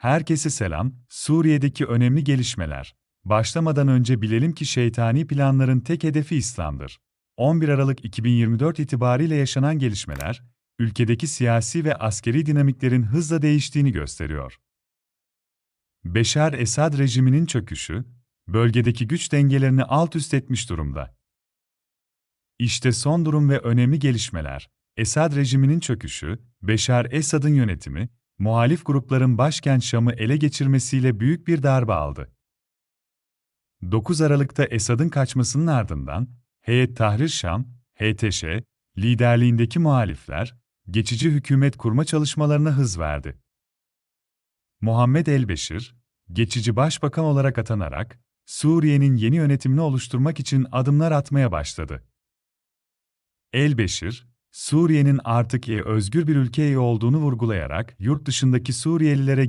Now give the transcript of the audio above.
Herkese selam. Suriye'deki önemli gelişmeler. Başlamadan önce bilelim ki şeytani planların tek hedefi İslam'dır. 11 Aralık 2024 itibariyle yaşanan gelişmeler, ülkedeki siyasi ve askeri dinamiklerin hızla değiştiğini gösteriyor. Beşar Esad rejiminin çöküşü, bölgedeki güç dengelerini alt üst etmiş durumda. İşte son durum ve önemli gelişmeler. Esad rejiminin çöküşü, Beşar Esad'ın yönetimi, muhalif grupların başkent Şam'ı ele geçirmesiyle büyük bir darbe aldı. 9 Aralık'ta Esad'ın kaçmasının ardından, Heyet Tahrir Şam, HTŞ, liderliğindeki muhalifler, geçici hükümet kurma çalışmalarına hız verdi. Muhammed el-Beşir, geçici başbakan olarak atanarak, Suriye'nin yeni yönetimini oluşturmak için adımlar atmaya başladı. El-Beşir, Suriye'nin artık özgür bir ülke olduğunu vurgulayarak yurt dışındaki Suriyelilere